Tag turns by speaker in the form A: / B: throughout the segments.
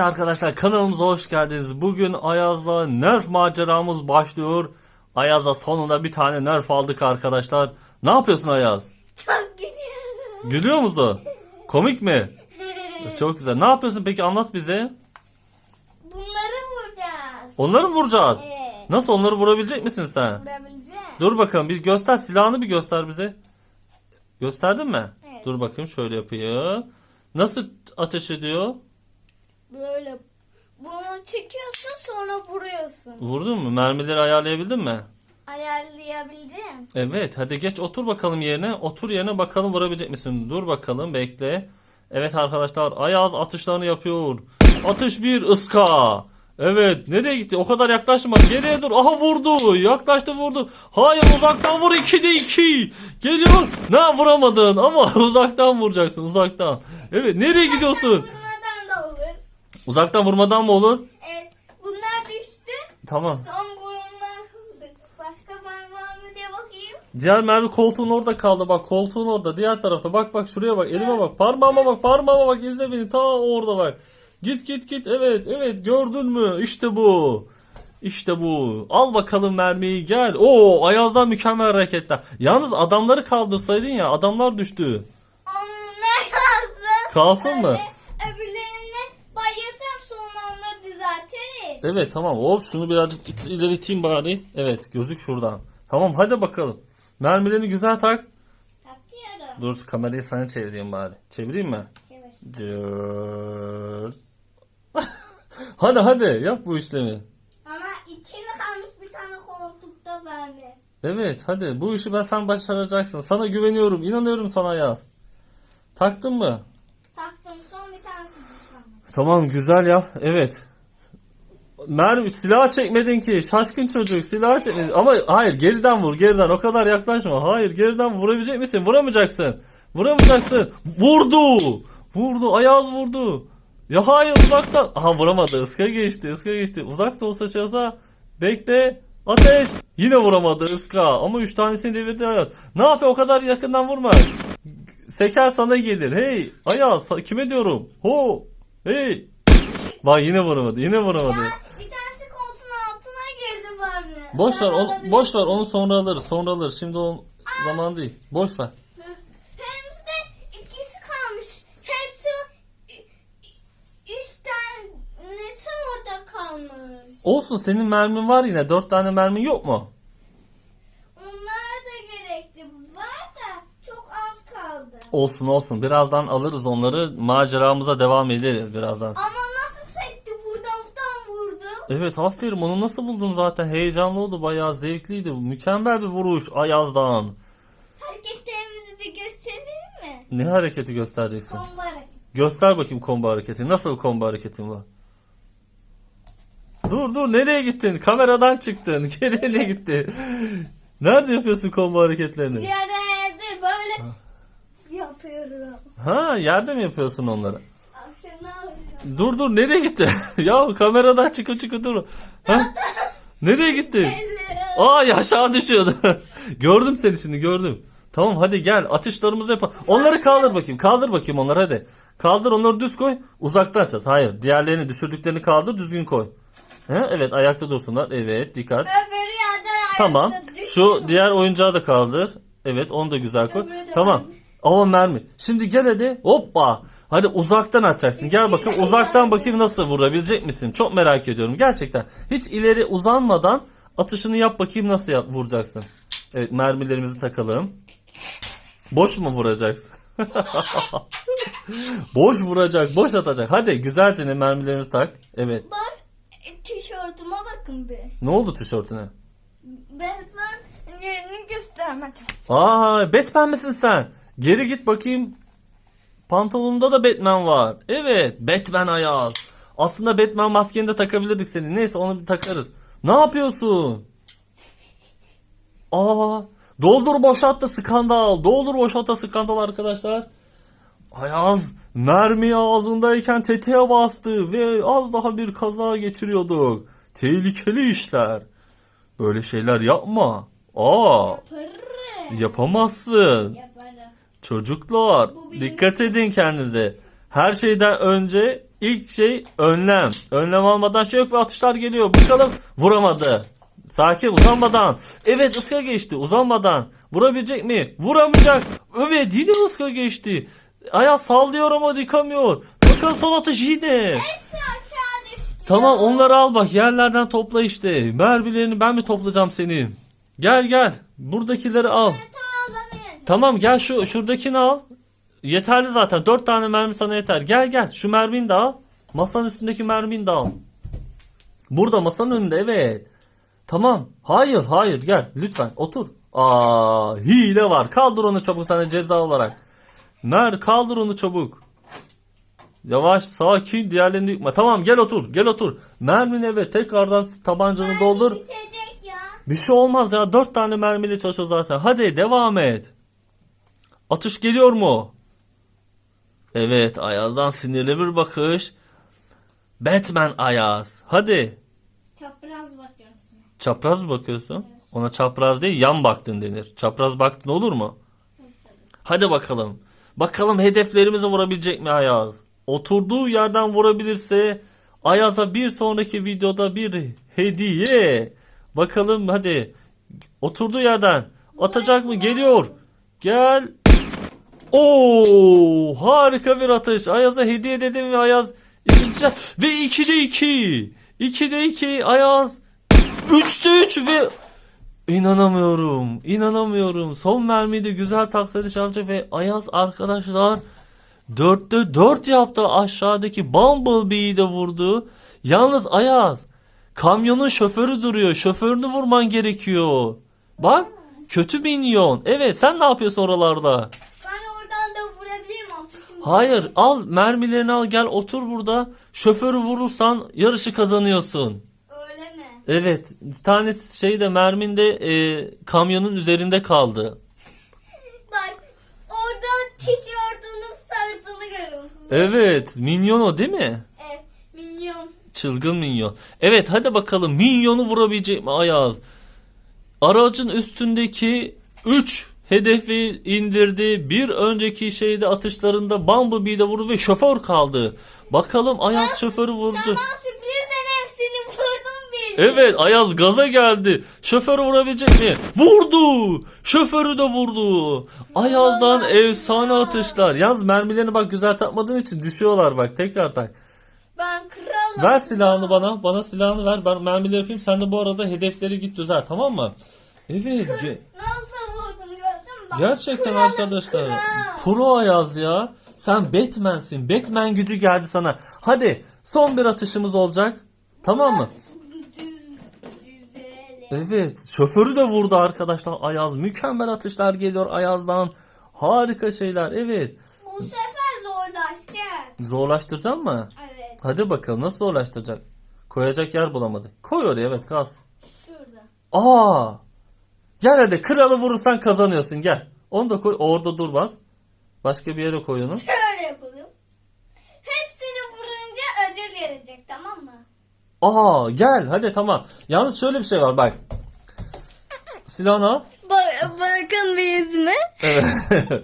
A: Evet arkadaşlar kanalımıza hoş geldiniz. Bugün Ayaz'la Nerf maceramız başlıyor. Ayaz'la sonunda bir tane Nerf aldık arkadaşlar. Ne yapıyorsun Ayaz?
B: Çok gülüyorum.
A: Gülüyor musun? Komik mi? Çok güzel. Ne yapıyorsun peki anlat bize.
B: Bunları vuracağız.
A: Onları mı vuracağız?
B: Evet.
A: Nasıl onları vurabilecek misin sen?
B: Vurabileceğim.
A: Dur bakalım bir göster silahını bir göster bize. Gösterdin mi?
B: Evet.
A: Dur bakayım şöyle yapıyor. Nasıl ateş ediyor?
B: Böyle bunu çekiyorsun sonra vuruyorsun.
A: Vurdun mu? Mermileri ayarlayabildin mi?
B: Ayarlayabildim.
A: Evet hadi geç otur bakalım yerine. Otur yerine bakalım vurabilecek misin? Dur bakalım bekle. Evet arkadaşlar Ayaz atışlarını yapıyor. Atış bir ıska. Evet nereye gitti? O kadar yaklaşma. Geriye dur. Aha vurdu. Yaklaştı vurdu. Hayır uzaktan vur 2'de 2. Geliyor. Ne vuramadın ama uzaktan vuracaksın uzaktan. Evet nereye gidiyorsun? Uzaktan vurmadan mı olur?
B: Evet. Bunlar düştü.
A: Tamam.
B: Son oldu. Başka parmağımı diye bakayım.
A: Diğer mermi koltuğun orada kaldı bak koltuğun orada diğer tarafta bak bak şuraya bak elime bak parmağıma bak parmağıma bak izle beni ta orada bak. Git git git evet evet gördün mü işte bu. İşte bu. Al bakalım mermiyi gel. Oo Ayaz'dan mükemmel hareketler. Yalnız adamları kaldırsaydın ya adamlar düştü.
B: Onlar kalsın.
A: Kalsın mı?
B: Öyle Öbürlerini bayıltıp sonra onları düzeltiriz.
A: Evet tamam hop şunu birazcık it- ileri iteyim bari. Evet gözük şuradan. Tamam hadi bakalım. Mermilerini güzel tak.
B: Takıyorum.
A: Dur kamerayı sana çevireyim bari. Çevireyim mi?
B: Çevir.
A: Cırt. hadi hadi yap bu işlemi.
B: Ama içinde kalmış bir tane koltukta bende.
A: Evet hadi bu işi ben sen başaracaksın. Sana güveniyorum. inanıyorum sana yaz. Taktın mı?
B: Taktım son bir tanesi.
A: Tamam güzel yap. Evet. Mermi silah çekmedin ki. Şaşkın çocuk silah çekmedin. Ama hayır geriden vur geriden o kadar yaklaşma. Hayır geriden vurabilecek misin? Vuramayacaksın. Vuramayacaksın. Vurdu. Vurdu. Ayaz vurdu. Ya hayır uzaktan. Aha vuramadı. Iska geçti. ıska geçti. Uzakta olsa çalsa. Bekle. Ateş. Yine vuramadı ıska. Ama üç tanesini devirdi Ayaz. Ne yapıyor? O kadar yakından vurma. Seker sana gelir. Hey Ayaz kime diyorum? Ho. Hey. Bak yine vuramadı. Yine vuramadı.
B: Ya bir tanesi koltuğun altına girdi bende.
A: Boş ver, onu, boş ver onu sonra alırız. Sonra alırız. Şimdi o zaman değil. Boş ver.
B: Hem de ikisi kalmış. Hepsi üç tanesi orada kalmış.
A: Olsun senin mermin var yine. Dört tane mermin yok mu?
B: Onlar da gerekti. Var da çok az kaldı.
A: Olsun olsun. Birazdan alırız onları. Maceramıza devam ederiz birazdan.
B: Ama nasıl sekti buradan tam vurdu.
A: Evet aferin onu nasıl buldun zaten. Heyecanlı oldu. Bayağı zevkliydi. Mükemmel bir vuruş Ayaz'dan.
B: Hareketlerimizi bir gösterelim mi?
A: Ne hareketi göstereceksin?
B: Bomba hareketi.
A: Göster bakayım combo hareketi. Nasıl combo hareketin var? Dur dur nereye gittin? Kameradan çıktın. Nereye gitti? Nerede yapıyorsun combo hareketlerini?
B: Yerde böyle yapıyorum.
A: Ha yerde mi yapıyorsun onları? Dur dur nereye gitti? ya kameradan çıkı çıkı dur. Ha? Nereye gitti? Aa aşağı düşüyordu. gördüm seni şimdi gördüm. Tamam hadi gel atışlarımızı yapalım. Onları kaldır bakayım. Kaldır bakayım onları hadi. Kaldır onları düz koy. Uzaktan açacağız. Hayır. Diğerlerini düşürdüklerini kaldır düzgün koy. He? Evet ayakta dursunlar. Evet dikkat.
B: Öbürü yerden
A: Tamam. Şu diğer oyuncağı da kaldır. Evet onu da güzel koy. Tamam. Ama mermi. Şimdi gel hadi. Hoppa. Hadi uzaktan atacaksın. Gel bakayım uzaktan bakayım nasıl vurabilecek misin? Çok merak ediyorum gerçekten. Hiç ileri uzanmadan atışını yap bakayım nasıl yap, vuracaksın. Evet mermilerimizi takalım. Boş mu vuracaksın? boş vuracak, boş atacak. Hadi güzelce ne mermilerimizi tak. Evet.
B: Bak tişörtüme bakın bir.
A: Ne oldu tişörtüne?
B: Batman yerini göstermedim.
A: Aa, Batman misin sen? Geri git bakayım. Pantolonunda da Batman var. Evet, Batman Ayaz. Aslında Batman maskeni de takabilirdik senin. Neyse onu bir takarız. Ne yapıyorsun? Aa, doldur boşalt da skandal. Doldur boşalt da skandal arkadaşlar. Ayaz mermi ağzındayken tetiğe bastı ve az daha bir kaza geçiriyorduk. Tehlikeli işler. Böyle şeyler yapma. Aa, yapamazsın.
B: Yaparım.
A: Çocuklar
B: benim-
A: dikkat edin kendinize. Her şeyden önce ilk şey önlem. Önlem almadan şey yok ve atışlar geliyor. Bakalım vuramadı. Sakin uzanmadan. Evet ıska geçti uzanmadan. Vurabilecek mi? Vuramayacak. Evet yine ıska geçti. Ayaz sallıyor ama dikamıyor. Bakalım son atış yine.
B: Hepsi aşağı düştü.
A: Tamam onları al bak yerlerden topla işte. Mermilerini ben mi toplayacağım senin? Gel gel. Buradakileri al.
B: Alamayacağım.
A: Tamam gel şu şuradakini al. Yeterli zaten. Dört tane mermi sana yeter. Gel gel. Şu mermini de al. Masanın üstündeki mermini de al. Burada masanın önünde evet. Tamam. Hayır hayır gel. Lütfen otur. Aa hile var. Kaldır onu çabuk sana ceza olarak. Mer kaldır onu çabuk. Yavaş sakin diğerlerini yıkma. Tamam gel otur gel otur. Mermini evet tekrardan tabancanı doldur.
B: Bitecek ya.
A: Bir şey olmaz ya. Dört tane mermiyle çalışıyor zaten. Hadi devam et. Atış geliyor mu? Evet Ayaz'dan sinirli bir bakış. Batman Ayaz. Hadi.
B: Çapraz bakıyorum sana.
A: Çapraz bakıyorsun? Ona çapraz değil yan baktın denir. Çapraz baktın olur mu? Hadi bakalım. Bakalım hedeflerimizi vurabilecek mi Ayaz? Oturduğu yerden vurabilirse Ayaz'a bir sonraki videoda bir hediye. Bakalım hadi. Oturduğu yerden atacak mı? Geliyor. Gel. Oo, harika bir atış. Ayaz'a hediye dedim ve Ayaz ikinci ve 2'de 2. 2'de 2 Ayaz 3'te 3 ve İnanamıyorum. inanamıyorum. Son mermiyi de güzel taksaydı şamca ve Ayaz arkadaşlar 4'te 4 yaptı. Aşağıdaki Bumblebee'yi de vurdu. Yalnız Ayaz kamyonun şoförü duruyor. Şoförünü vurman gerekiyor. Bak kötü minyon. Evet sen ne yapıyorsun oralarda?
B: Ben oradan da vurabilirim atışımı.
A: Hayır al mermilerini al gel otur burada. Şoförü vurursan yarışı kazanıyorsun.
B: Öyle mi?
A: Evet, bir tane şey de mermin de e, kamyonun üzerinde kaldı.
B: Bak orada tişörtünün sarısını görüyorsunuz.
A: Evet, minyon o değil mi?
B: Evet. Milyon.
A: Çılgın minyon. Evet, hadi bakalım minyonu vurabilecek mi Ayaz? Aracın üstündeki 3 hedefi indirdi. Bir önceki şeyde atışlarında Bumblebee'de vurdu ve şoför kaldı. Bakalım Ayaz şoförü vurdu.
B: Sen bana sürprizden hepsini vurdun bil.
A: Evet Ayaz gaza geldi. Şoförü vurabilecek mi? Vurdu. Şoförü de vurdu. Ayaz'dan
B: Vallahi
A: efsane
B: ya.
A: atışlar. Yalnız mermilerini bak güzel takmadığın için düşüyorlar bak. Tekrar tak.
B: Ben kralım.
A: Ver silahını bana. Bana silahını ver. Ben mermileri yapayım. Sen de bu arada hedefleri git düzelt tamam mı? Evet. ge-
B: Nasıl vurdum gördün mü? Bak,
A: Gerçekten
B: kralım,
A: arkadaşlar.
B: kral.
A: Pro Ayaz ya. Sen Batman'sin. Batman gücü geldi sana. Hadi son bir atışımız olacak. Tamam mı? Evet, şoförü de vurdu arkadaşlar Ayaz. Mükemmel atışlar geliyor Ayaz'dan. Harika şeyler. Evet.
B: Bu sefer zorlaşacak.
A: Zorlaştıracak mı?
B: Evet.
A: Hadi bakalım nasıl zorlaştıracak? Koyacak yer bulamadık. Koy oraya evet kalsın.
B: Şurada.
A: Aa! Gel hadi kralı vurursan kazanıyorsun gel. Onu da koy orada durmaz. Başka bir yere koy onu.
B: Şöyle yapalım. Hepsini vurunca ödül gelecek tamam mı?
A: Aa gel hadi tamam. Yalnız şöyle bir şey var bak. Silahını al.
B: bakın bir yüzüme.
A: Evet.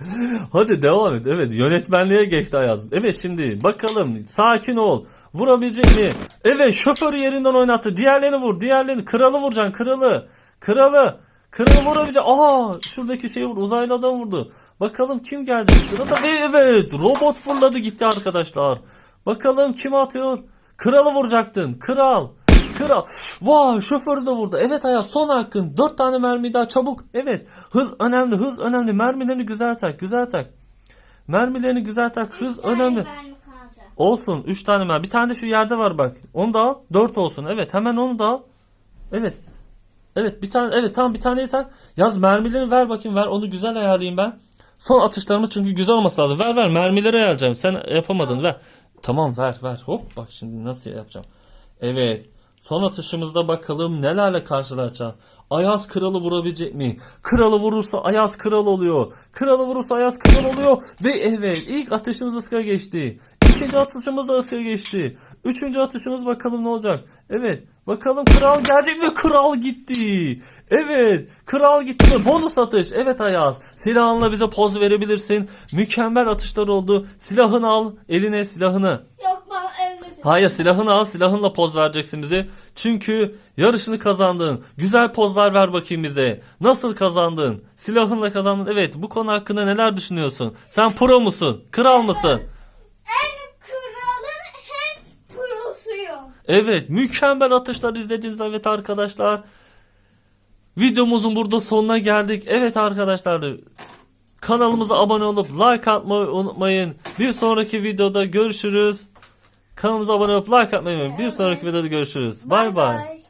A: Hadi devam et. Evet yönetmenliğe geçti Ayaz. Evet şimdi bakalım sakin ol. Vurabilecek mi? Evet şoförü yerinden oynattı. Diğerlerini vur. Diğerlerini. Kralı vuracaksın. Kralı. Kralı. Kralı vurabilecek. Aha şuradaki şeyi vur. Uzaylı adam vurdu. Bakalım kim gelecek sırada. Ve evet robot fırladı gitti arkadaşlar. Bakalım kim atıyor? Kralı vuracaktın. Kral. Kral. Vay şoförü de vurdu. Evet Ayaz son hakkın. Dört tane mermi daha çabuk. Evet. Hız önemli. Hız önemli. Mermilerini güzel tak. Güzel tak. Mermilerini güzel tak. Hız önemli. Olsun. Üç tane mermi. Bir tane de şu yerde var bak. Onu da al. Dört olsun. Evet. Hemen onu da al. Evet. Evet bir tane evet tamam bir taneyi tak. Yaz mermileri ver bakayım ver onu güzel ayarlayayım ben. Son atışlarımız çünkü güzel olması lazım. Ver ver mermileri ayarlayacağım. Sen yapamadın ver. Tamam ver ver. Hop bak şimdi nasıl yapacağım. Evet. Son atışımızda bakalım nelerle karşılaşacağız. Ayaz kralı vurabilecek mi? Kralı vurursa Ayaz kral oluyor. Kralı vurursa Ayaz kral oluyor. Ve evet ilk atışımız ıska geçti. İkinci atışımız da ıska geçti. Üçüncü atışımız bakalım ne olacak. Evet bakalım kral gelecek ve kral gitti. Evet kral gitti ve bonus atış. Evet Ayaz silahınla bize poz verebilirsin. Mükemmel atışlar oldu. Silahını al eline silahını.
B: Yok ben
A: Hayır silahını al silahınla poz vereceksin bize. Çünkü yarışını kazandın. Güzel pozlar ver bakayım bize. Nasıl kazandın? Silahınla kazandın. Evet bu konu hakkında neler düşünüyorsun? Sen pro musun? Kral mısın? Evet mükemmel atışlar izlediniz evet arkadaşlar. Videomuzun burada sonuna geldik. Evet arkadaşlar kanalımıza abone olup like atmayı unutmayın. Bir sonraki videoda görüşürüz. Kanalımıza abone olup like atmayı unutmayın. Bir sonraki videoda görüşürüz. Bay bay.